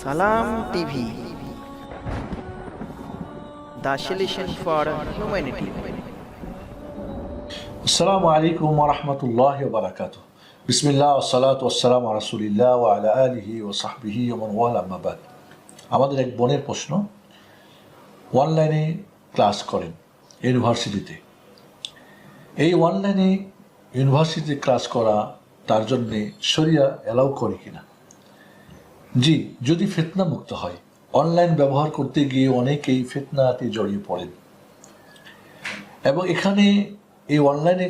সালাম TV. The for humanity. আসসালামু আলাইকুম ওরহমতুল্লাহ বারাকাত বিসমিল্লাহ সালাত ওসালাম রাসুলিল্লাহ ও আলা আলিহি ও সাহবিহি ওমন ওয়াল আম্মাবাদ আমাদের এক বোনের প্রশ্ন অনলাইনে ক্লাস করেন ইউনিভার্সিটিতে। এই অনলাইনে ইউনিভার্সিটিতে ক্লাস করা তার জন্যে শরিয়া অ্যালাউ করে কিনা? জি, যদি ফেতনা মুক্ত হয়, অনলাইন ব্যবহার করতে গিয়ে অনেকেই ফেতনাতে জড়িয়ে পড়েন। এবং এখানে এই অনলাইনে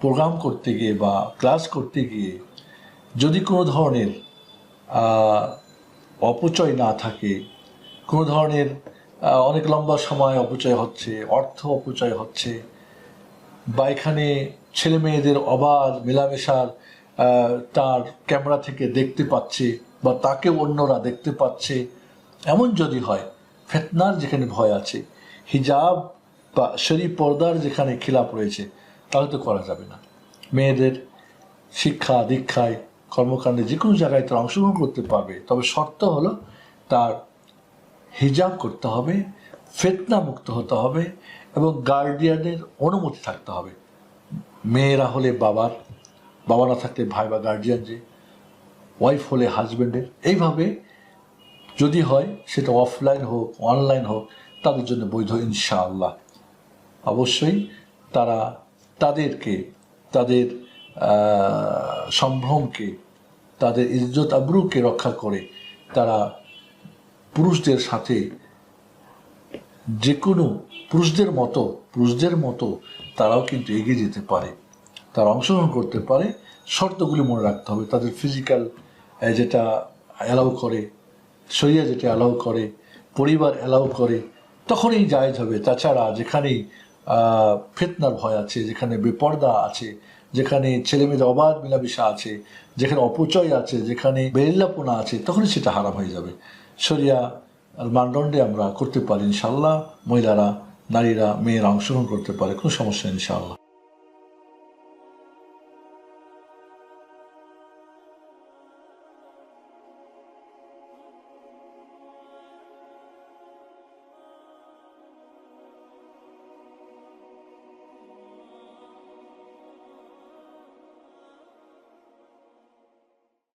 প্রোগ্রাম করতে গিয়ে বা ক্লাস করতে গিয়ে যদি কোনো ধরনের অপচয় না থাকে, কোনো ধরনের অনেক লম্বা সময় অপচয় হচ্ছে, অর্থ অপচয় হচ্ছে, বা এখানে ছেলে মেয়েদের অবাধ, মেলামেশার তার ক্যামেরা থেকে দেখতে পাচ্ছে বা তাকে অন্যরা দেখতে পাচ্ছে। এমন যদি হয়, ফেতনার যেখানে ভয় আছে, হিজাব বা শরীর পর্দার যেখানে খিলাপ রয়েছে, তাহলে তো করা যাবে না। মেয়েদের শিক্ষা, দীক্ষায়, কর্মকাণ্ডে যে কোনো জায়গায় তারা অংশগ্রহণ করতে পারবে। তবে শর্ত হলো তার হিজাব করতে হবে, ফেতনা মুক্ত হতে হবে এবং গার্ডিয়ানের অনুমতি থাকতে হবে। মেয়েরা হলে বাবার বাবা না থাকলে ভাই বা গার্জিয়ান যে ওয়াইফ হলে হাজব্যান্ডের এইভাবে যদি হয়, সেটা অফলাইন হোক অনলাইন হোক, তাদের জন্য বৈধ ইনশাআল্লাহ। অবশ্যই তারা তাদেরকে, তাদের সম্ভ্রমকে, তাদের ইজ্জত আবরুকে রক্ষা করে তারা পুরুষদের সাথে যে কোনো পুরুষদের মতো পুরুষদের মতো তারাও কিন্তু এগিয়ে যেতে পারে। তারা অংশগ্রহণ করতে পারে, শর্তগুলি মনে রাখতে হবে। তাদের ফিজিক্যাল যেটা অ্যালাউ করে শরিয়া যেটা অ্যালাউ করে, পরিবার অ্যালাউ করে, তখনই জায়েজ হবে। তাছাড়া যেখানেই ফেতনার ভয় আছে, যেখানে বেপর্দা আছে, যেখানে ছেলেমেয়েদের অবাধ মেলামেশা আছে, যেখানে অপচয় আছে, যেখানে বেল্লাপনা আছে, তখনই সেটা হারাম হয়ে যাবে। শরিয়া মানদণ্ডে আমরা করতে পারি ইনশাল্লাহ মহিলারা, নারীরা, মেয়েরা অংশগ্রহণ করতে পারে, কোনো সমস্যা নেই ইনশাআল্লাহ।